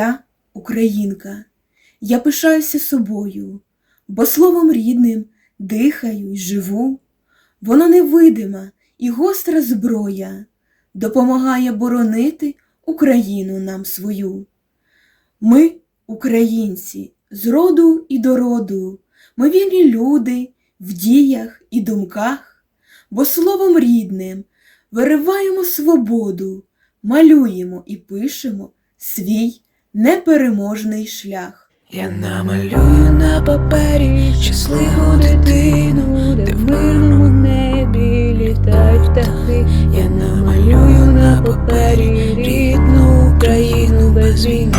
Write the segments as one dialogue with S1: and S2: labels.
S1: Я українка, я пишаюся собою, бо словом рідним дихаю й живу. Воно невидима і гостра зброя допомагає боронити Україну нам свою. Ми, українці, з роду і до роду, ми вільні люди в діях і думках, бо словом рідним вириваємо свободу, малюємо і пишемо свій непереможний шлях.
S2: Я намалюю на папері щасливу дитину, де в мирному небі літають птахи. Я намалюю на папері рідну Україну без війни.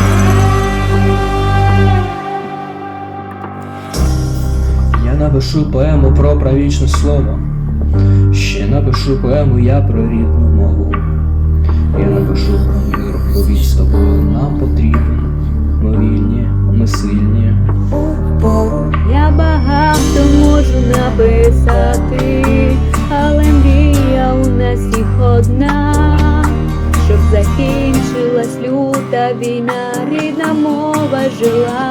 S3: Я напишу поему про правічне слово. Ще напишу поему я про рідну мову. Я напишу про мир, бо віч з тобою нам потрібен. Ми вільні, ми сильні.
S2: Я багато можу написати, але мрія у нас їх одна, щоб закінчилась люта війна, рідна мова жила.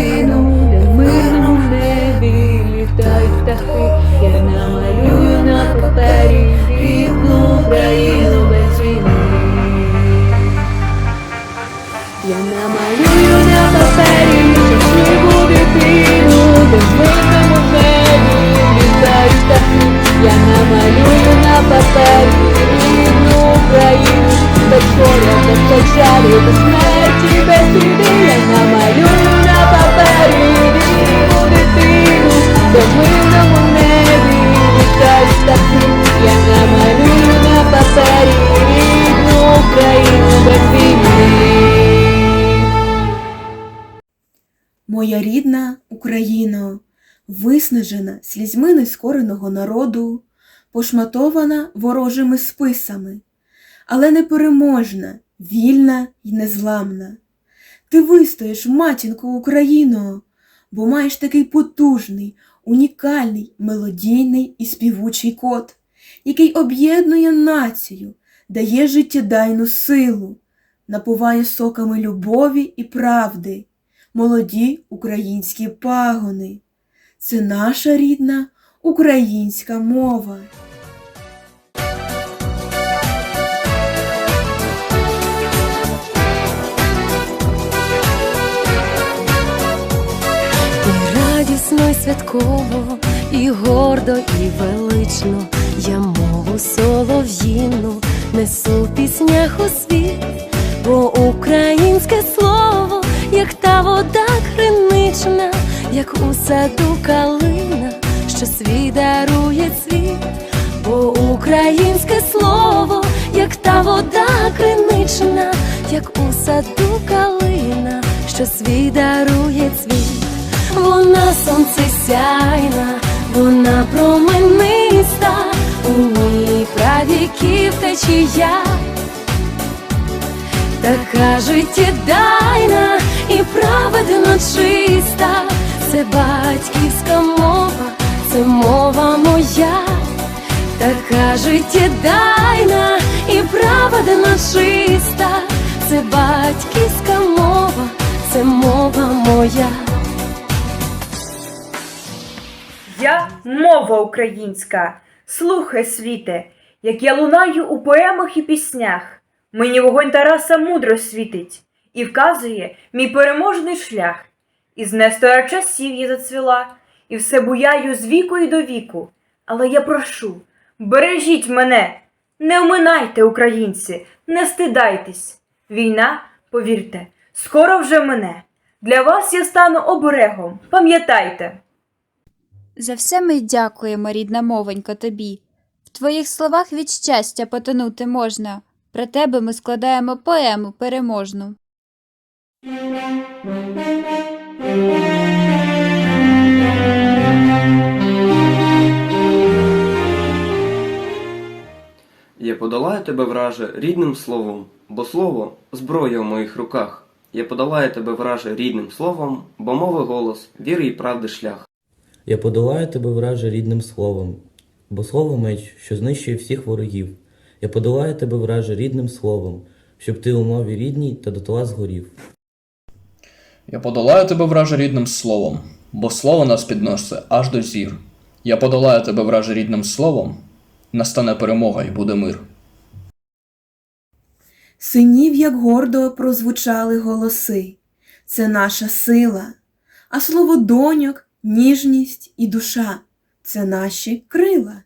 S2: рідну Україну, без горя, без печалі, без смерті, без біди. Я намалюю на папері рідну дитину, де в мирному небі літають птахи. Я намалюю на папері рідну Україну без війни.
S1: Моя рідна Україно, виснажена слізьми нескореного народу, пошматована ворожими списами, але непереможна, вільна й незламна. Ти вистоїш, матінко Україно, бо маєш такий потужний, унікальний, мелодійний і співучий код, який об'єднує націю, дає життєдайну силу, напуває соками любові і правди молоді українські пагони. Це наша рідна українська мова.
S4: І радісно, і святково, і гордо, і велично я мову солов'їну несу в піснях у світ, бо українське слово, як та вода кринична, як у саду калина, що свій дарує цвіт, бо українське слово, як та вода кринична, як у саду калина, що свій дарує цвіт. Вона сонце сяйна, вона промениста, у ній правіків течія, така життєдайна і праведно чиста, це батьківська мова така життєдайна і праведно чиста, це батьківська мова, це мова моя.
S5: Я мова українська, слухай світе, як я лунаю у поемах і піснях. Мені вогонь Тараса мудро світить і вказує мій переможний шлях. Із Нестора часів я зацвіла, і все буяю з віку і до віку. Але я прошу, бережіть мене, не оминайте, українці, не стидайтесь. Війна, повірте, скоро вже мене. Для вас я стану оберегом, пам'ятайте.
S6: За все ми дякуємо, рідна мовонько, тобі. В твоїх словах від щастя потонути можна. Про тебе ми складаємо поему переможну.
S7: Подолаю тебе, враже, рідним словом, бо слово зброя в моїх руках. Я подолаю тебе, враже, рідним словом, бо мови голос, віри і правди шлях.
S8: Я подолаю тебе враже рідним словом, бо слово меч, що знищує всіх ворогів. Я подолаю тебе враже рідним словом, щоб ти у мові рідній та дотла згорів.
S3: Я подолаю тебе враже рідним словом, бо слово нас підносить аж до зір. Я подолаю тебе враже рідним словом, настане перемога і буде мир.
S1: Синів, як гордо прозвучали голоси. Це наша сила, а слово доньок, ніжність і душа це наші крила.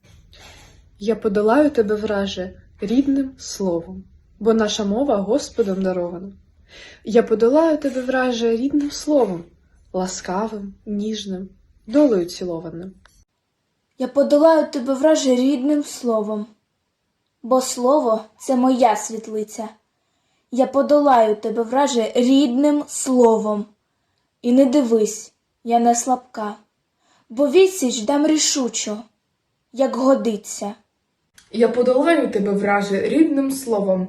S9: Я подолаю тебе, враже, рідним словом, бо наша мова Господом дарована. Я подолаю тебе, враже, рідним словом, ласкавим, ніжним, долею цілованим.
S10: Я подолаю тебе враже рідним словом, бо слово це моя світлиця. Я подолаю тебе враже рідним словом. І не дивись, я не слабка, бо відсіч дам рішучо, як годиться.
S9: Я подолаю тебе, враже, рідним словом,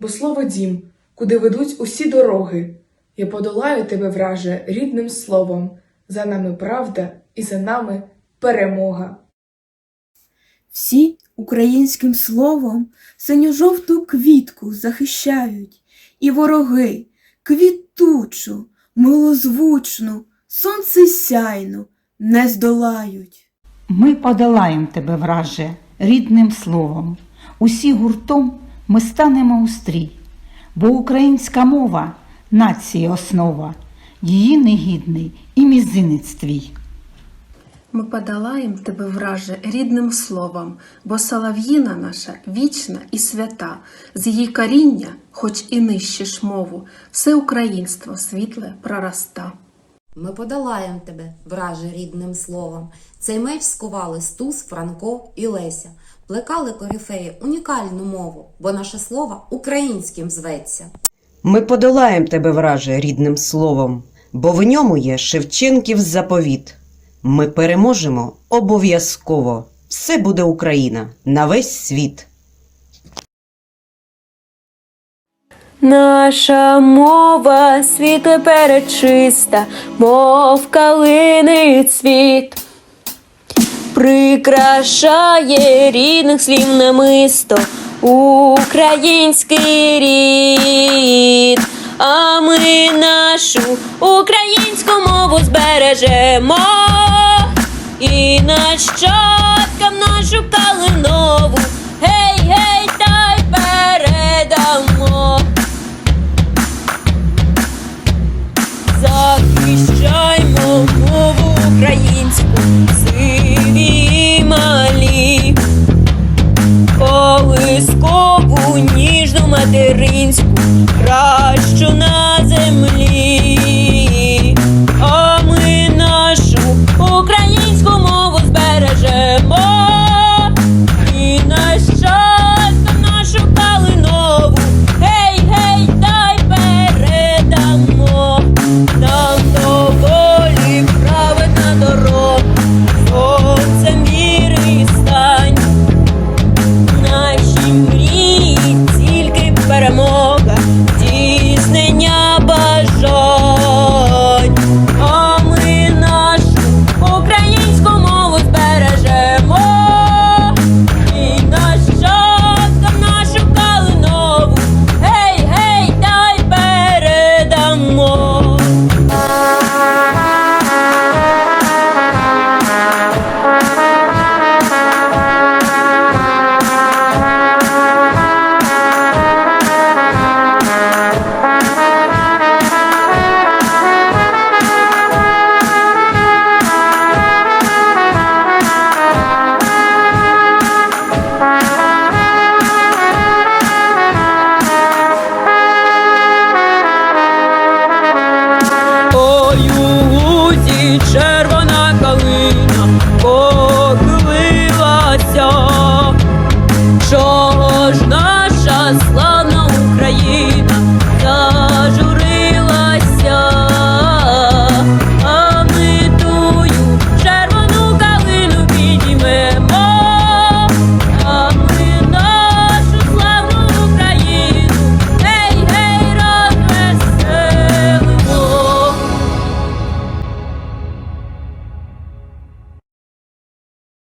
S9: бо слово дім, куди ведуть усі дороги. Я подолаю тебе, враже, рідним словом. За нами правда і за нами перемога.
S1: Всі українським словом синьо-жовту квітку захищають, і вороги квітучу, милозвучну, сонце сяйну не здолають.
S11: Ми подолаєм тебе, враже, рідним словом. Усі гуртом ми станемо у стрій, бо українська мова нації основа, її негідний і мізинець твій.
S12: Ми подолаєм тебе, враже, рідним словом, бо солов'їна наша вічна і свята, з її коріння, хоч і нищиш мову, все українство світле прораста.
S13: Ми подолаєм тебе, враже рідним словом. Цей меч скували Стус, Франко і Леся. Плекали корифеї унікальну мову, бо наше слово українським зветься.
S14: Ми подолаєм тебе, враже, рідним словом, бо в ньому є Шевченків заповіт. Ми переможемо. Обов'язково. Все буде Україна. На весь світ.
S15: Наша мова світле перечиста, мов калини цвіт, прикрашає рідних слів намисто український рід, а ми нашу українську мову збережемо і нащадкам нашу калинову. Гей, гей, та й передамо. Захищаймо мову українську, сиві малі, колискову ніжну материнську, кращу на землі,